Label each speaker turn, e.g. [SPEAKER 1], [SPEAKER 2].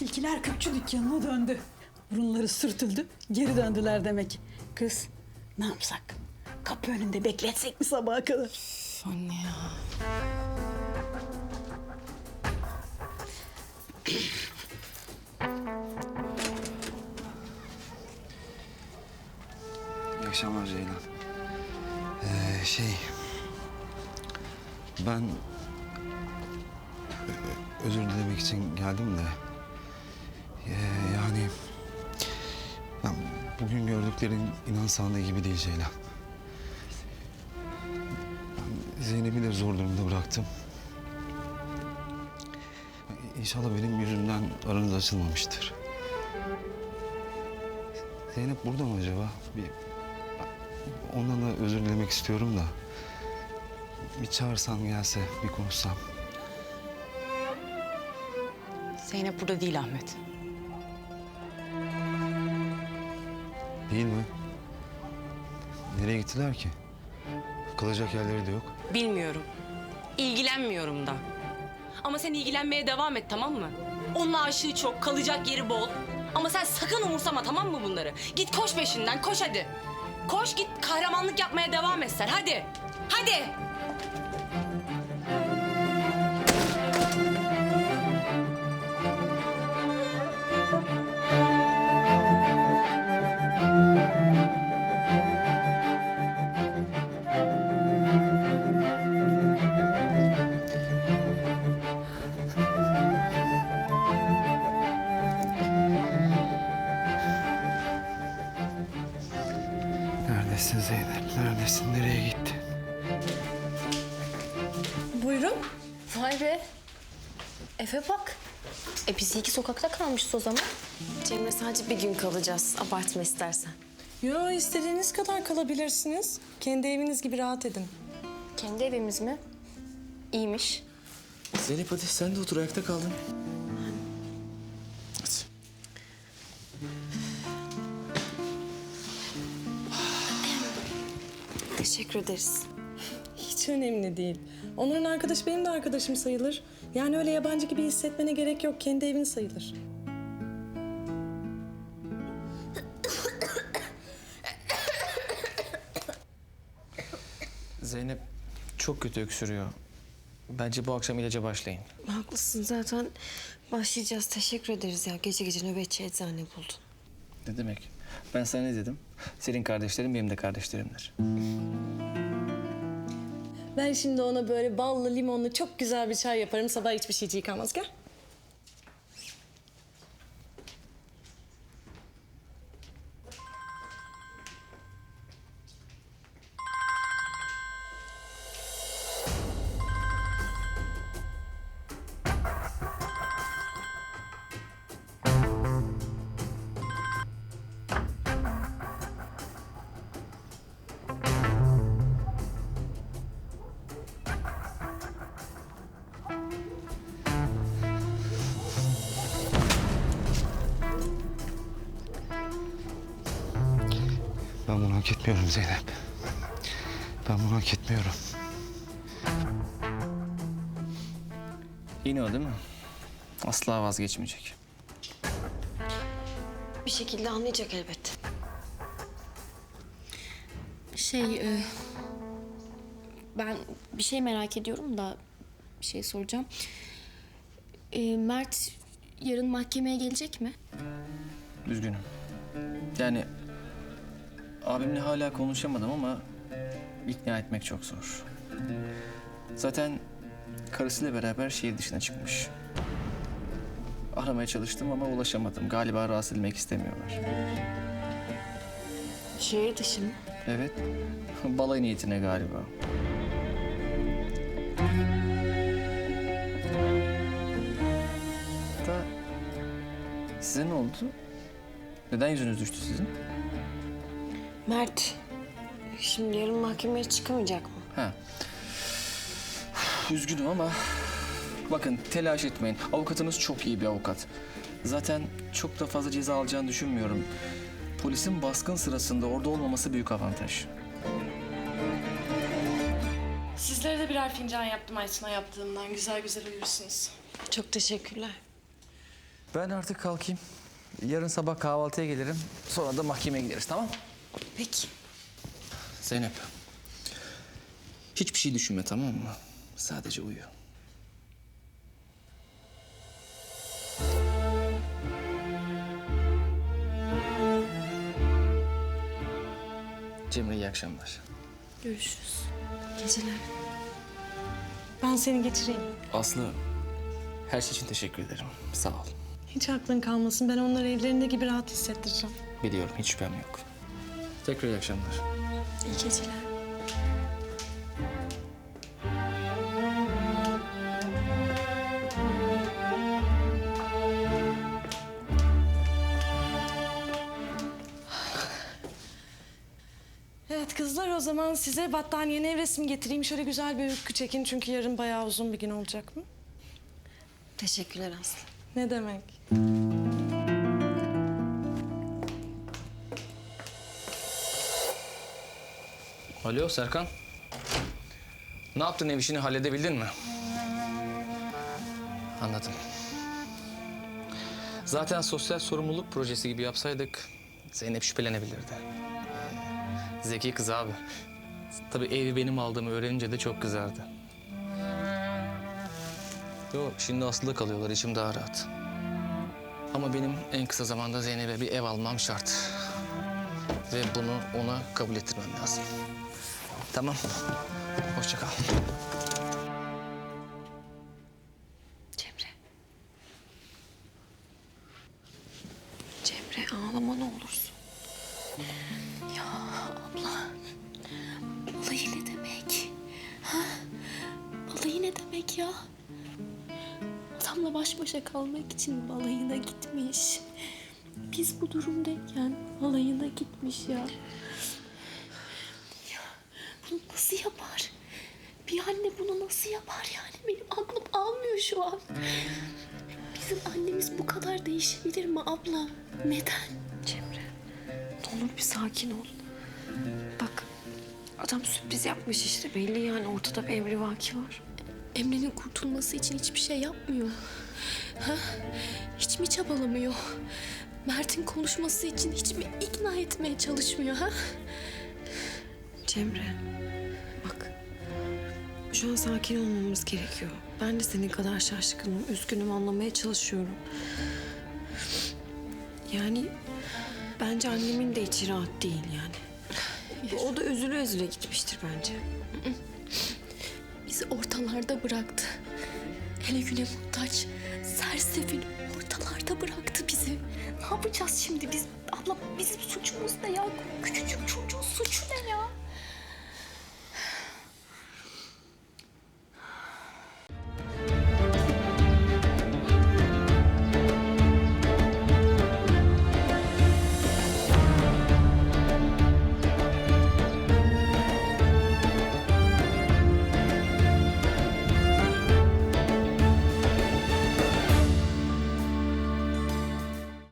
[SPEAKER 1] Tilkiler kökçü dükkanına döndü. Burunları sürtüldü, geri döndüler demek. Kız, ne yapsak? Kapı önünde bekletsek mi sabaha kadar?
[SPEAKER 2] Üf, anne ya.
[SPEAKER 3] İyi akşamlar Ceylan. Ee, şey... Ben... ö- Özür dilemek için geldim de... Ee, yani... Ben bugün gördüklerin inan sandığı gibi değil Ceylan. Ben Zeynep'i de zor durumda bıraktım. İnşallah benim yüzümden aranız açılmamıştır. Zeynep burada mı acaba? Bir Ondan da özür dilemek istiyorum da. Bir çağırsam gelse, bir konuşsam.
[SPEAKER 2] Zeynep burada değil Ahmet.
[SPEAKER 3] Değil mi? Nereye gittiler ki? Kalacak yerleri de yok.
[SPEAKER 2] Bilmiyorum. İlgilenmiyorum da. Ama sen ilgilenmeye devam et tamam mı? Onun aşığı çok, kalacak yeri bol. Ama sen sakın umursama tamam mı bunları? Git koş peşinden, koş hadi. Koş git kahramanlık yapmaya devam et sen, hadi. Hadi.
[SPEAKER 4] Buyurun. Vay be. Efe bak. E biz iki sokakta kalmışız o zaman.
[SPEAKER 5] Cemre sadece bir gün kalacağız. Abartma istersen.
[SPEAKER 4] Yo istediğiniz kadar kalabilirsiniz. Kendi eviniz gibi rahat edin.
[SPEAKER 5] Kendi evimiz mi? İyiymiş.
[SPEAKER 6] Zeynep hadi sen de otur ayakta kaldın. Hadi.
[SPEAKER 5] Teşekkür ederiz.
[SPEAKER 4] Hiç önemli değil. Onların arkadaşı benim de arkadaşım sayılır. Yani öyle yabancı gibi hissetmene gerek yok. Kendi evin sayılır.
[SPEAKER 6] Zeynep çok kötü öksürüyor. Bence bu akşam ilaca başlayın.
[SPEAKER 5] Haklısın zaten. Başlayacağız. Teşekkür ederiz ya. Gece gece nöbetçi eczane buldun.
[SPEAKER 6] Ne demek? Ben sana ne dedim? Senin kardeşlerin benim de kardeşlerimdir.
[SPEAKER 4] Ben şimdi ona böyle ballı limonlu çok güzel bir çay yaparım. Sabah hiçbir şey yıkamaz. Gel.
[SPEAKER 3] Ben bunu hak etmiyorum Zeynep. Ben bunu hak etmiyorum.
[SPEAKER 6] Yine o değil mi? Asla vazgeçmeyecek.
[SPEAKER 5] Bir şekilde anlayacak elbet.
[SPEAKER 7] Şey, e, ben bir şey merak ediyorum da bir şey soracağım. E, Mert yarın mahkemeye gelecek mi?
[SPEAKER 6] Üzgünüm. Yani abimle hala konuşamadım ama ikna etmek çok zor. Zaten karısıyla beraber şehir dışına çıkmış. Aramaya çalıştım ama ulaşamadım. Galiba rahatsız edilmek istemiyorlar.
[SPEAKER 5] Şehir dışı mı?
[SPEAKER 6] Evet. Balay niyetine galiba. Da size ne oldu? Neden yüzünüz düştü sizin?
[SPEAKER 5] Mert. Şimdi yarın mahkemeye çıkamayacak mı?
[SPEAKER 6] Ha. Üzgünüm ama bakın telaş etmeyin. Avukatınız çok iyi bir avukat. Zaten çok da fazla ceza alacağını düşünmüyorum. Polisin baskın sırasında orada olmaması büyük avantaj.
[SPEAKER 8] Sizlere de birer fincan yaptım Aysun'a yaptığımdan. Güzel güzel uyursunuz.
[SPEAKER 5] Çok teşekkürler.
[SPEAKER 6] Ben artık kalkayım. Yarın sabah kahvaltıya gelirim. Sonra da mahkemeye gideriz tamam
[SPEAKER 5] Peki.
[SPEAKER 6] Zeynep. Hiçbir şey düşünme tamam mı? Sadece uyu. Cemre iyi akşamlar.
[SPEAKER 7] Görüşürüz.
[SPEAKER 5] Geceler.
[SPEAKER 4] Ben seni getireyim.
[SPEAKER 6] Aslı her şey için teşekkür ederim. Sağ ol.
[SPEAKER 4] Hiç aklın kalmasın. Ben onları evlerinde gibi rahat hissettireceğim.
[SPEAKER 6] Biliyorum hiç şüphem yok. Tekrar iyi akşamlar.
[SPEAKER 7] İyi geceler.
[SPEAKER 4] Evet kızlar o zaman size battaniye nevresim getireyim. Şöyle güzel bir öykü çekin çünkü yarın bayağı uzun bir gün olacak mı?
[SPEAKER 5] Teşekkürler Aslı.
[SPEAKER 4] Ne demek?
[SPEAKER 6] Alo Serkan. Ne yaptın ev işini halledebildin mi? Anladım. Zaten sosyal sorumluluk projesi gibi yapsaydık Zeynep şüphelenebilirdi. Zeki kız abi. Tabii evi benim aldığımı öğrenince de çok kızardı. Yok şimdi Aslı'da kalıyorlar içim daha rahat. Ama benim en kısa zamanda Zeynep'e bir ev almam şart. Ve bunu ona kabul ettirmem lazım. Tamam. Hoşça kal.
[SPEAKER 5] Cemre. Cemre ağlama ne olursun.
[SPEAKER 7] Baş başa kalmak için balayına gitmiş. Biz bu durumdayken balayına gitmiş ya. Ya bunu nasıl yapar? Bir anne bunu nasıl yapar yani? Benim aklım almıyor şu an. Bizim annemiz bu kadar değişebilir mi abla? Neden?
[SPEAKER 5] Cemre. Ne olur bir sakin ol. Bak adam sürpriz yapmış işte belli yani ortada bir emri vaki var.
[SPEAKER 7] Emre'nin kurtulması için hiçbir şey yapmıyor. Ha? Hiç mi çabalamıyor? Mert'in konuşması için hiç mi ikna etmeye çalışmıyor ha?
[SPEAKER 5] Cemre bak şu an sakin olmamız gerekiyor. Ben de senin kadar şaşkınım, üzgünüm anlamaya çalışıyorum. Yani bence annemin de içi rahat değil yani. O da üzüle üzüle gitmiştir bence.
[SPEAKER 7] Ortalarda bıraktı. Hele güne muhtaç, sersefil ortalarda bıraktı bizi. Ne yapacağız şimdi biz? Abla bizim suçumuz ne ya? Küçücük çocuğun suçu